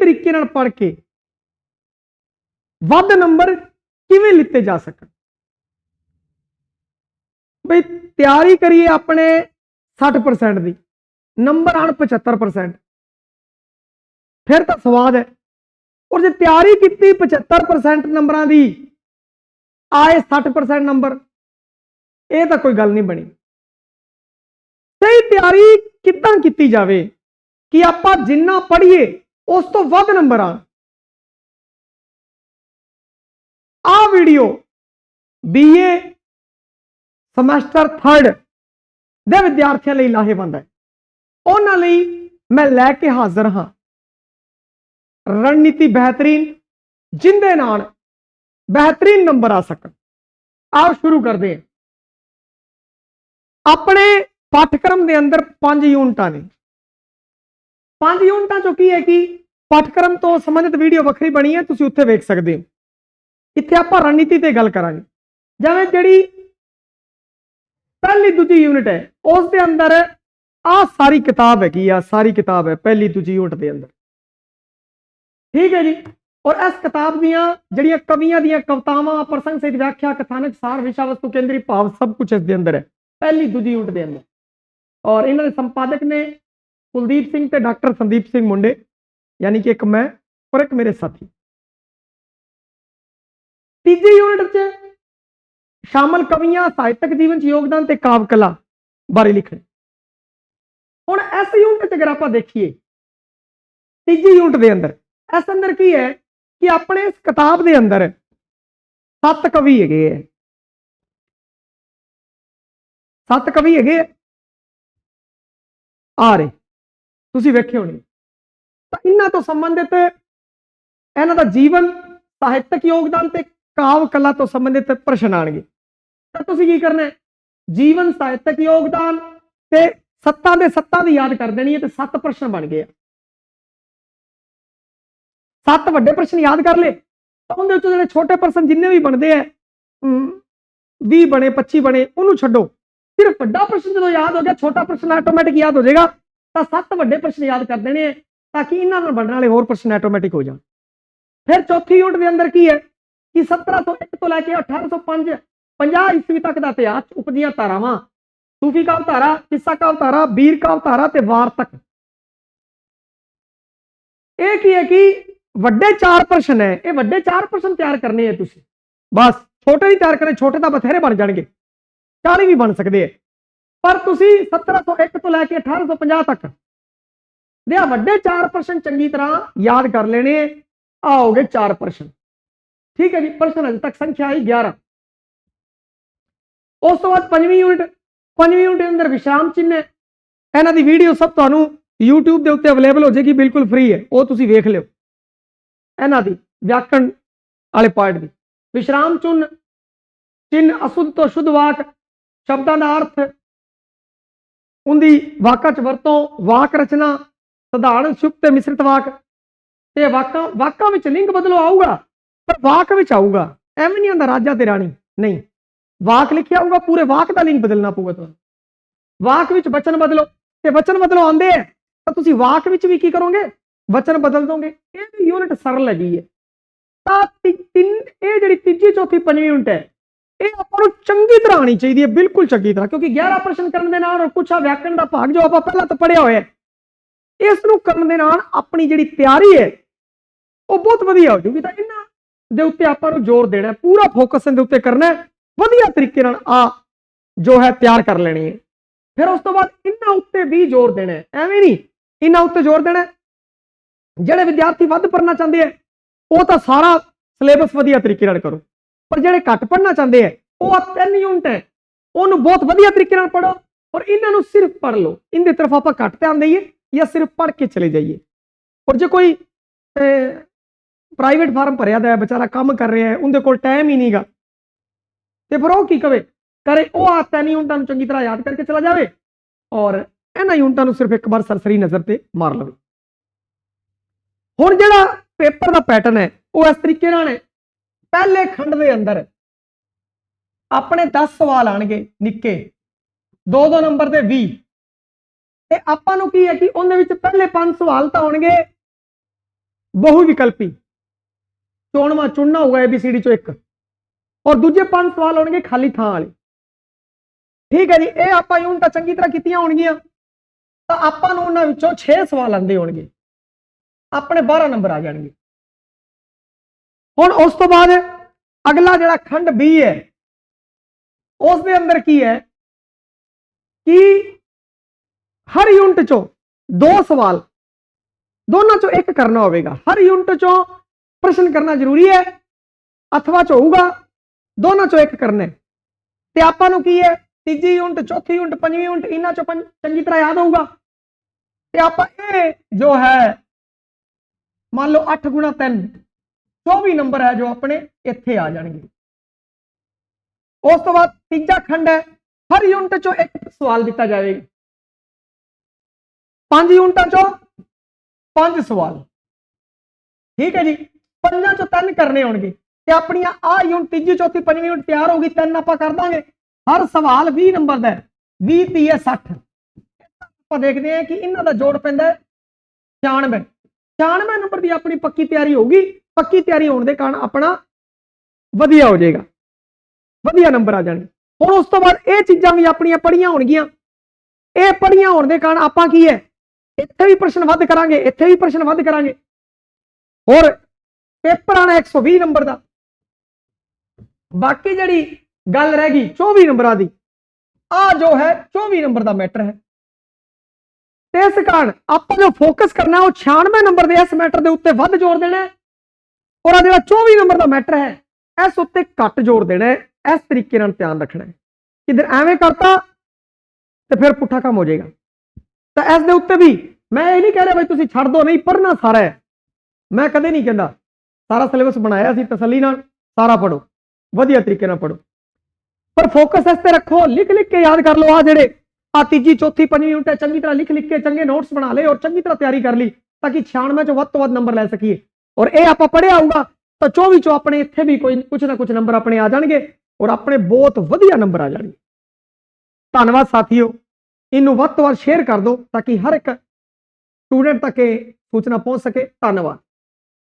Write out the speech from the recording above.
ਤਰੀਕੇ ਨਾਲ ਪੜ੍ਹ ਕੇ ਵੱਧ ਨੰਬਰ ਕਿਵੇਂ ਲਿੱਤੇ ਜਾ ਸਕਣ? ਬਈ ਤਿਆਰੀ ਕਰੀਏ ਆਪਣੇ 60% ਦੀ, ਨੰਬਰ ਆਣ 75% ਫਿਰ ਤਾਂ ਸਵਾਦ ਹੈ। ਔਰ ਜੇ ਤਿਆਰੀ ਕੀਤੀ 75% ਨੰਬਰਾਂ ਦੀ, ਆਏ 60% ਨੰਬਰ, ਇਹ ਤਾਂ ਕੋਈ ਗੱਲ ਨਹੀਂ ਬਣੀ। ਸਹੀ ਤਿਆਰੀ ਕਿੱਦਾਂ ਕੀਤੀ ਜਾਵੇ ਕਿ ਆਪਾਂ ਜਿੰਨਾ ਪੜ੍ਹੀਏ ਉਸ ਤੋਂ ਵੱਧ ਨੰਬਰ ਆਣ ਆ ਵੀਡੀਓ ਬੀਏ ਸਮੈਸਟਰ 3 ਦੇ ਵਿਦਿਆਰਥੀਆਂ ਲਈ ਲਾਹੇਵੰਦ ਹੈ। ਉਹਨਾਂ ਲਈ ਮੈਂ ਲੈ ਕੇ ਹਾਜ਼ਰ ਹਾਂ। ਰਣਨੀਤੀ ਬਿਹਤਰੀਨ, ਜਿੰਦੇ ਨਾਲ ਬਿਹਤਰੀਨ ਨੰਬਰ ਆ ਸਕਣ। ਆਓ ਸ਼ੁਰੂ ਕਰਦੇ ਹਾਂ। ਆਪਣੇ ਪਾਠਕ੍ਰਮ ਦੇ ਅੰਦਰ ਪੰਜ ਯੂਨਿਟਾਂ ਨੇ। ਪੰਜ ਯੂਨਿਟਾਂ ਚੋਂ ਕੀ ਹੈ ਕਿ ਪਾਠਕ੍ਰਮ ਤੋਂ ਸੰਬੰਧਿਤ ਵੀਡੀਓ ਵੱਖਰੀ ਬਣੀ ਹੈ, ਤੁਸੀਂ ਉੱਥੇ ਵੇਖ ਸਕਦੇ ਹੋ। ਇੱਥੇ ਆਪਾਂ ਰਣਨੀਤੀ ਤੇ ਗੱਲ ਕਰਾਂਗੇ। ਜਿਵੇਂ ਜਿਹੜੀ ਪਹਿਲੀ ਦੂਜੀ ਯੂਨਿਟ ਹੈ, ਉਸ ਦੇ ਅੰਦਰ ਆ ਸਾਰੀ ਕਿਤਾਬ ਹੈਗੀ ਆ, ਸਾਰੀ ਕਿਤਾਬ ਹੈ, ਪਹਿਲੀ ਦੂਜੀ ਯੂਨਿਟ ਦੇ ਅੰਦਰ। ਠੀਕ ਹੈ ਜੀ? ਔਰ ਇਸ ਕਿਤਾਬ ਦੀਆਂ ਜਿਹੜੀਆਂ ਕਵੀਆਂ ਦੀਆਂ ਕਵਿਤਾਵਾਂ, ਪ੍ਰਸੰਗ ਸਹਿਤ ਵਿਆਖਿਆ, ਕਥਾਨਕ ਸਾਰ ਵਿਸ਼ਾ ਵਸਤੂ ਕੇਂਦਰੀ ਭਾਵ, ਸਭ ਕੁਝ ਇਸ ਦੇ ਅੰਦਰ ਹੈ, ਪਹਿਲੀ ਦੂਜੀ ਯੂਨਿਟ ਦੇ ਅੰਦਰ। ਔਰ ਇਹਨਾਂ ਦੇ ਸੰਪਾਦਕ ਨੇ ਕੁਲਦੀਪ ਸਿੰਘ ਤੇ ਡਾਕਟਰ ਸੰਦੀਪ ਸਿੰਘ ਮੁੰਡੇ। ਯਾਨੀ ਕਿ ਇੱਕ ਮੈਂ ਔਰ ਇੱਕ ਮੇਰੇ ਸਾਥੀ। ਤੀਜੀ ਯੂਨਿਟ 'ਚ ਸ਼ਾਮਲ ਕਵੀਆਂ, ਸਾਹਿਤਕ ਜੀਵਨ 'ਚ ਯੋਗਦਾਨ ਤੇ ਕਾਵ ਕਲਾ ਬਾਰੇ ਲਿਖਣ। ਹੁਣ ਇਸ ਯੂਨਿਟ 'ਚ ਅਗਰ ਆਪਾਂ ਦੇਖੀਏ, ਤੀਜੀ ਯੂਨਿਟ ਦੇ ਅੰਦਰ, ਇਸ ਅੰਦਰ ਕੀ ਹੈ ਕਿ ਆਪਣੇ ਇਸ ਕਿਤਾਬ ਦੇ ਅੰਦਰ ਸੱਤ ਕਵੀ ਹੈਗੇ ਹੈ। ਸੱਤ ਕਵੀ ਹੈਗੇ ਆ। ਆ ਰਹੇ। ਤੁਸੀਂ ਵੇਖੇ ਹੋਣੇ। ਤਾਂ ਇਹਨਾਂ ਤੋਂ ਸੰਬੰਧਿਤ ਇਹਨਾਂ ਦਾ ਜੀਵਨ, ਸਾਹਿਤਕ ਯੋਗਦਾਨ ਤੇ ਕਾਵ ਕਲਾ ਤੋਂ ਸੰਬੰਧਿਤ ਪ੍ਰਸ਼ਨ ਆਣਗੇ ਤਾਂ ਤੁਸੀਂ ਕੀ ਕਰਨਾ ਹੈ? ਜੀਵਨ, ਸਾਹਿਤਕ ਯੋਗਦਾਨ ਤੇ ਸੱਤਾਂ ਦੇ ਸੱਤਾਂ ਦੀ ਯਾਦ ਕਰ ਦੇਣੀ ਹੈ ਤੇ ਸੱਤ ਪ੍ਰਸ਼ਨ ਬਣ ਗਏ ਆ। ਸੱਤ ਵੱਡੇ ਪ੍ਰਸ਼ਨ ਯਾਦ ਕਰ ਲਏ। ਤਾਂ ਉਹਦੇ ਵਿੱਚੋਂ ਜਿਹੜੇ ਛੋਟੇ ਪ੍ਰਸ਼ਨ ਜਿੰਨੇ ਵੀ ਬਣਦੇ ਆ 20 ਬਣੇ 25 ਬਣੇ, ਉਹਨੂੰ ਛੱਡੋ। ਸਿਰਫ ਵੱਡਾ ਪ੍ਰਸ਼ਨ ਜਦੋਂ ਯਾਦ ਹੋ ਗਿਆ, ਛੋਟਾ ਪ੍ਰਸ਼ਨ ਆਟੋਮੈਟਿਕ ਯਾਦ ਹੋ ਜਾਏਗਾ। ਤਾਂ ਸੱਤ ਵੱਡੇ ਪ੍ਰਸ਼ਨ ਯਾਦ ਕਰ ਦੇਣੇ ਆ। ਤਾਂ ਕਿ ਇਹਨਾਂ ਨਾਲ ਵੰਡਣ ਵਾਲੇ ਹੋਰ ਪ੍ਰਸ਼ਨ ਆਟੋਮੈਟਿਕ ਹੋ ਜਾਣ? ਫਿਰ ਚੌਥੀ ਯੂਨਿਟ ਦੇ ਅੰਦਰ ਕੀ ਹੈ? ਕਿ 1701 ਤੋਂ ਲੈ ਕੇ 1805 50 ਈਸਵੀ ਤੱਕ ਦਾ ਇਤਿਹਾਸ ਉਪਜੀਆਂ ਧਾਰਾਵਾਂ, ਸੂਫੀ ਕਾਵ ਧਾਰਾ, ਕਿੱਸਾ ਕਾਵ ਧਾਰਾ, ਬੀਰ ਕਾਵ ਧਾਰਾ ਤੇ ਵਾਰ ਤੱਕ। ਇਹ ਕੀ ਹੈ ਕਿ ਵੱਡੇ ਚਾਰ ਪ੍ਰਸ਼ਨ ਹੈ। ਇਹ ਵੱਡੇ ਚਾਰ ਪ੍ਰਸ਼ਨ ਤਿਆਰ ਕਰਨੇ ਹੈ ਤੁਸੀਂ। ਬਸ, ਛੋਟੇ ਨਹੀਂ ਤਿਆਰ ਕਰਨੇ, ਛੋਟੇ ਤਾਂ ਬਥੇਰੇ ਬਣ ਜਾਣਗੇ। 40 ਵੀ ਬਣ ਸਕਦੇ ਆ ਪਰ ਤੁਸੀਂ 1701 ਤੋਂ ਲੈ ਕੇ 1850 ਤੱਕ ਦੇ ਆ ਵੱਡੇ ਚਾਰ ਪ੍ਰਸ਼ਨ ਚੰਗੀ ਤਰ੍ਹਾਂ ਯਾਦ ਕਰ ਲੈਣੇ ਆਓਗੇ ਚਾਰ ਪ੍ਰਸ਼ਨ। ਠੀਕ ਹੈ ਜੀ, ਪ੍ਰਸ਼ਨ ਅਜੇ ਤੱਕ ਸੰਖਿਆ ਆਈ 11 ਉਸ ਤੋਂ ਬਾਅਦ ਪੰਜਵੀਂ ਯੂਨਿਟ ਪੰਜਵੀਂ ਯੂਨਿਟ ਦੇ ਅੰਦਰ ਵਿਸ਼ਰਾਮ ਚਿੰਨ੍ਹ ਹੈ। ਇਹਨਾਂ ਦੀ ਵੀਡੀਓ ਸਭ ਤੁਹਾਨੂੰ YouTube ਦੇ ਉੱਤੇ ਅਵੇਲੇਬਲ ਹੋ ਜਾਏਗੀ, ਬਿਲਕੁਲ ਫ੍ਰੀ ਹੈ। ਉਹ ਤੁਸੀਂ ਵੇਖ ਲਿਓ। ਇਹਨਾਂ ਦੀ ਵਿਆਕਰਣ ਵਾਲੇ ਪਾਰਟ ਦੀ। ਵਿਸ਼ਰਾਮ ਚੁੰਨ ਚਿੰਨ ਅਸੁੱਧ ਤੋਂ ਸ਼ੁੱਧ ਵਾਕ, ਸ਼ਬਦਾਂ ਦਾ ਅਰਥ, ਉਹਦੀ ਵਾਕਾਂ ਚ ਵਰਤੋਂ, ਵਾਕ ਰਚਨਾ ਸਧਾਰਨ ਸੁਪਤ ਤੇ ਮਿਸ਼ਰਿਤ ਵਾਕ। ਤੇ ਵਾਕਾਂ ਵਾਕਾਂ ਵਿੱਚ ਲਿੰਗ ਬਦਲੋ ਆਊਗਾ, ਪਰ ਵਾਕ ਵਿੱਚ ਆਊਗਾ। ਐਵੇਂ ਨਹੀਂ ਆਂਦਾ ਰਾਜਾ ਤੇ ਰਾਣੀ। ਨਹੀਂ। ਵਾਕ ਲਿਖਿਆ ਹੋਊਗਾ, ਪੂਰੇ ਵਾਕ ਦਾ ਲਿੰਗ ਬਦਲਣਾ ਪਊਗਾ ਤੁਹਾਨੂੰ। ਵਾਕ ਵਿੱਚ ਵਚਨ ਬਦਲੋ। ਤੇ ਵਚਨ ਬਦਲੋ ਆਉਂਦੇ ਆ ਤਾਂ ਤੁਸੀਂ ਵਾਕ ਵਿੱਚ ਵੀ ਕੀ ਕਰੋਗੇ? ਵਚਨ ਬਦਲ ਦੋਗੇ। ਇਹ ਵੀ ਯੂਨਿਟ ਸਰਲ ਹੈਗੀ ਹੈ ਤਾਂ ਤੀ- ਤਿੰਨ, ਇਹ ਜਿਹੜੀ ਤੀਜੀ, ਚੌਥੀ, ਪੰਜਵੀਂ ਯੂਨਿਟ ਹੈ ਇਹ ਆਪਾਂ ਨੂੰ ਚੰਗੀ ਤਰ੍ਹਾਂ ਆਣੀ ਚਾਹੀਦੀ ਹੈ ਬਿਲਕੁਲ ਚੰਗੀ ਤਰ੍ਹਾਂ। ਕਿਉਂਕਿ 11 ਪ੍ਰਸ਼ਨ ਕਰਨ ਦੇ ਨਾਲ ਔਰ ਕੁਛ ਆ ਵਿਆਕਰਣ ਦਾ ਭਾਗ ਜੋ ਆਪਾਂ ਪਹਿਲਾਂ ਤਾਂ ਪੜਿਆ ਹੋਇਆ ਹੈ ਇਸ ਨੂੰ ਕਰਨ ਦੇ ਨਾਲ ਆਪਣੀ ਜਿਹੜੀ ਤਿਆਰੀ ਹੈ, ਉਹ ਬਹੁਤ ਵਧੀਆ ਹੋ ਜੂਗੀ ਤਾਂ ਇਹਨਾਂ ਦੇ ਉੱਤੇ ਆਪਾਂ ਨੂੰ ਜ਼ੋਰ ਦੇਣਾ ਪੂਰਾ ਫੋਕਸ ਇਹਦੇ ਉੱਤੇ ਕਰਨਾ ਵਧੀਆ ਤਰੀਕੇ ਨਾਲ ਆ ਜੋ ਹੈ ਤਿਆਰ ਕਰ ਲੈਣੀ ਹੈ। ਫਿਰ ਉਸ ਤੋਂ ਬਾਅਦ ਇਹਨਾਂ ਉੱਤੇ ਵੀ ਜ਼ੋਰ ਦੇਣਾ ਐਵੇਂ ਨਹੀਂ, ਇਹਨਾਂ ਉੱਤੇ ਜ਼ੋਰ ਦੇਣਾ ਜਿਹੜੇ ਵਿਦਿਆਰਥੀ ਵੱਧ ਪੜ੍ਹਨਾ ਚਾਹੁੰਦੇ ਆ ਉਹ ਤਾਂ ਸਾਰਾ ਸਿਲੇਬਸ ਵਧੀਆ ਤਰੀਕੇ ਨਾਲ ਕਰੋ। ਪਰ ਜਿਹੜੇ ਘੱਟ ਪੜ੍ਹਨਾ ਚਾਹੁੰਦੇ ਆ ਉਹ ਆ ਤਿੰਨ ਯੂਨਿਟ ਹੈ। ਉਹਨੂੰ ਬਹੁਤ ਵਧੀਆ ਤਰੀਕੇ ਨਾਲ ਪੜ੍ਹੋ ਔਰ ਇਹਨਾਂ ਨੂੰ ਸਿਰਫ ਪੜ੍ਹ ਲਓ। ਇਹਦੇ ਤਰਫ ਆਪਾਂ ਘੱਟ ਧਿਆਨ ਦਈਏ। ਜਾਂ ਸਿਰਫ ਪੜ੍ਹ ਕੇ ਚਲੇ ਜਾਈਏ। ਔਰ ਜੇ ਕੋਈ ਪ੍ਰਾਈਵੇਟ ਫਾਰਮ ਭਰਿਆ ਦਾ ਹੈ, ਵਿਚਾਰਾ ਕੰਮ ਕਰ ਰਿਹਾ ਹੈ, ਉਹਦੇ ਕੋਲ ਟਾਈਮ ਹੀ ਨਹੀਂਗਾ ਤੇ ਫਿਰ ਉਹ ਕੀ ਕਵੇ? ਕਰੇ, ਉਹ ਆ ਨਹੀਂ ਯੂਨਿਟਾਂ ਨੂੰ ਚੰਗੀ ਤਰ੍ਹਾਂ ਯਾਦ ਕਰਕੇ ਚਲਾ ਜਾਵੇ। ਔਰ ਇਹਨਾਂ ਯੂਨਿਟਾਂ ਨੂੰ ਸਿਰਫ ਇੱਕ ਵਾਰ ਸਰਸਰੀ ਨਜ਼ਰ ਤੇ ਮਾਰ ਲਵੇ। ਹੁਣ ਜਿਹੜਾ ਪੇਪਰ ਦਾ ਪੈਟਰਨ ਹੈ, ਉਹ ਇਸ ਤਰੀਕੇ ਨਾਲ ਹੈ। ਪਹਿਲੇ ਖੰਡ ਦੇ ਅੰਦਰ ਆਪਣੇ 10 ਸਵਾਲ ਆਣਗੇ, ਨਿੱਕੇ। 2-2 ਨੰਬਰ ਤੇ 20 ਤੇ ਆਪਾਂ ਨੂੰ ਕੀ ਹੈ ਕਿ ਉਹਦੇ ਵਿੱਚ ਪਹਿਲੇ ਪੰਜ ਸਵਾਲ ਤਾਂ ਆਉਣਗੇ। ਬਹੁ ਵਿਕਲਪੀ। ਚੋਣਵਾ ਚੁਣਨਾ ਹੋਊਗਾ ABCD ਚੋਂ ਇੱਕ। ਔਰ ਦੂਜੇ ਪੰਜ ਸਵਾਲ ਆਉਣਗੇ ਖਾਲੀ ਥਾਂ ਵਾਲੇ। ਠੀਕ ਹੈ ਜੀ, ਇਹ ਆਪਾਂ ਯੂਨਿਟਾਂ ਚੰਗੀ ਤਰ੍ਹਾਂ ਕੀਤੀਆਂ ਹੋਣਗੀਆਂ। ਤਾਂ ਆਪਾਂ ਨੂੰ ਉਹਨਾਂ ਵਿੱਚੋਂ 6 ਸਵਾਲ ਆਂਦੇ ਹੋਣਗੇ। ਆਪਣੇ 12 ਨੰਬਰ ਆ ਜਾਣਗੇ। ਹੁਣ ਉਸ ਤੋਂ ਬਾਅਦ ਅਗਲਾ ਜਿਹੜਾ ਖੰਡ B ਹੈ, ਉਸ ਦੇ ਅੰਦਰ ਕੀ ਹੈ? ਕਿ ਹਰ ਯੂਨਿਟ ਚੋਂ ਦੋ ਸਵਾਲ ਦੋਨਾਂ ਚੋਂ ਇੱਕ ਕਰਨਾ ਹੋਵੇਗਾ ਹਰ ਯੂਨਿਟ ਚੋਂ ਪ੍ਰਸ਼ਨ ਕਰਨਾ ਜ਼ਰੂਰੀ ਹੈ ਅਥਵਾ ਚ ਹੋਊਗਾ ਦੋਨਾਂ ਚੋਂ ਇੱਕ ਕਰਨਾ ਹੈ ਤੇ ਆਪਾਂ ਨੂੰ ਕੀ ਹੈ ਤੀਜੀ ਯੂਨਿਟ ਚੌਥੀ ਯੂਨਿਟ ਪੰਜਵੀਂ ਯੂਨਿਟ ਇਹਨਾਂ ਚੋਂ ਪੰਜ- ਚੰਗੀ ਤਰ੍ਹਾਂ ਯਾਦ ਹੋਊਗਾ ਤੇ ਆਪਾਂ ਇਹ ਜੋ ਹੈ ਮੰਨ ਲਓ 8 ਗੁਣਾ 3 24 ਨੰਬਰ ਹੈ ਜੋ ਆਪਣੇ ਇੱਥੇ ਆ ਜਾਣਗੇ ਉਸ ਤੋਂ ਬਾਅਦ ਤੀਜਾ ਖੰਡ ਹੈ ਹਰ ਯੂਨਿਟ ਚੋਂ ਇੱਕ ਸਵਾਲ ਦਿੱਤਾ ਜਾਵੇਗਾ ਪੰਜ ਯੂਨਿਟਾਂ ਚੋਂ ਪੰਜ ਸਵਾਲ। ਠੀਕ ਹੈ ਜੀ? ਪੰਜਾਂ ਚੋਂ ਤਿੰਨ ਕਰਨੇ ਹੋਣਗੇ ਤੇ ਆਪਣੀਆਂ ਆ ਯੂਨਿਟ, ਤੀਜੀ, ਚੌਥੀ, ਪੰਜਵੀਂ ਯੂਨਿਟ ਤਿਆਰ ਹੋ ਗਈ, ਤਿੰਨ ਆਪਾਂ ਕਰ ਦਾਂਗੇ। ਹਰ ਸਵਾਲ 20 ਨੰਬਰ ਦਾ ਹੈ 20 30 60 ਆਪਾਂ ਦੇਖਦੇ ਹਾਂ ਕਿ ਇਹਨਾਂ ਦਾ ਜੋੜ ਪੈਂਦਾ ਹੈ 96 96 ਨੰਬਰ ਦੀ ਆਪਣੀ ਪੱਕੀ ਤਿਆਰੀ ਹੋਊਗੀ। ਪੱਕੀ ਤਿਆਰੀ ਹੋਣ ਦੇ ਕਾਰਨ ਆਪਣਾ ਵਧੀਆ ਹੋ ਜਾਏਗਾ। ਵਧੀਆ ਨੰਬਰ ਆ ਜਾਣਗੇ। ਹੁਣ ਉਸ ਤੋਂ ਬਾਅਦ ਇਹ ਚੀਜ਼ਾਂ ਵੀ ਆਪਣੀਆਂ ਪੜੀਆਂ ਹੋਣਗੀਆਂ। ਇਹ ਪੜੀਆਂ ਹੋਣ ਦੇ ਕਾਰਨ ਆਪਾਂ ਕੀ ਹੈ? ਇੱਥੇ ਵੀ ਪ੍ਰਸ਼ਨ ਵੱਧ ਕਰਾਂਗੇ ਇੱਥੇ ਵੀ ਪ੍ਰਸ਼ਨ ਵੱਧ ਕਰਾਂਗੇ ਹੋਰ ਪੇਪਰ ਆਣਾ 120 ਨੰਬਰ ਦਾ ਬਾਕੀ ਜਿਹੜੀ ਗੱਲ ਰਹਿ ਗਈ 24 ਨੰਬਰਾਂ ਦੀ ਆ ਜੋ ਹੈ 24 ਨੰਬਰ ਦਾ ਮੈਟਰ ਹੈ ਤੇ ਇਸ ਕਾਰਨ ਆਪਾਂ ਜੋ ਫੋਕਸ ਕਰਨਾ ਉਹ 96 ਨੰਬਰ ਦੇ ਇਸ ਮੈਟਰ ਦੇ ਉੱਤੇ ਵੱਧ ਜ਼ੋਰ ਦੇਣਾ ਹੈ ਔਰ ਆ ਜਿਹੜਾ 24 ਨੰਬਰ ਦਾ ਮੈਟਰ ਹੈ ਇਸ ਉੱਤੇ ਘੱਟ ਜ਼ੋਰ ਦੇਣਾ ਹੈ ਇਸ ਤਰੀਕੇ ਨਾਲ ਧਿਆਨ ਰੱਖਣਾ ਹੈ ਕਿਧਰ ਐਵੇਂ ਕਰਤਾ ਤੇ ਫਿਰ ਪੁੱਠਾ ਕੰਮ ਹੋ ਜਾਏਗਾ ਤਾਂ ਇਸ ਦੇ ਉੱਤੇ ਵੀ ਮੈਂ ਇਹ ਨਹੀਂ ਕਹਿ ਰਿਹਾ ਬਈ ਤੁਸੀਂ ਛੱਡ ਦੋ, ਨਹੀਂ, ਪੜ੍ਹਨਾ ਸਾਰਾ ਹੈ। ਮੈਂ ਕਦੇ ਨਹੀਂ ਕਹਿੰਦਾ। ਸਾਰਾ ਸਿਲੇਬਸ ਬਣਾਇਆ ਸੀ ਤਸੱਲੀ ਨਾਲ, ਸਾਰਾ ਪੜੋ ਵਧੀਆ ਤਰੀਕੇ ਨਾਲ ਪੜੋ ਪਰ ਫੋਕਸ ਇਸ ਤੇ ਰੱਖੋ, ਲਿਖ ਲਿਖ ਕੇ ਯਾਦ ਕਰ ਲਓ ਆ ਜਿਹੜੇ ਆ ਤੀਜੀ, ਚੌਥੀ, ਪੰਜਵੀਂ ਯੂਨਿਟ ਚੰਗੀ ਤਰ੍ਹਾਂ ਲਿਖ ਲਿਖ ਕੇ, ਚੰਗੇ ਨੋਟਸ ਬਣਾ ਲਏ ਔਰ ਚੰਗੀ ਤਰ੍ਹਾਂ ਤਿਆਰੀ ਕਰ ਲਈ ਤਾਂ ਕਿ 96 ਚੋਂ ਵੱਧ ਤੋਂ ਵੱਧ ਨੰਬਰ ਲੈ ਸਕੀਏ। ਔਰ ਇਹ ਆਪਾਂ ਪੜਿਆ ਆਊਗਾ ਤਾਂ 24 ਚੋਂ ਆਪਣੇ ਇੱਥੇ ਵੀ ਕੋਈ ਕੁਝ ਨਾ ਕੁਝ ਨੰਬਰ ਆਪਣੇ ਆ ਜਾਣਗੇ ਔਰ ਆਪਣੇ ਬਹੁਤ ਵਧੀਆ ਨੰਬਰ ਆ ਜਾਣਗੇ। ਧੰਨਵਾਦ ਸਾਥੀਓ। ਇਹਨੂੰ ਵੱਧ ਤੋਂ ਵੱਧ ਸ਼ੇਅਰ ਕਰ ਦਿਓ ਤਾਂ ਕਿ ਹਰ ਇੱਕ ਸਟੂਡੈਂਟ ਤੱਕ ਇਹ ਸੂਚਨਾ ਪਹੁੰਚ ਸਕੇ। ਧੰਨਵਾਦ।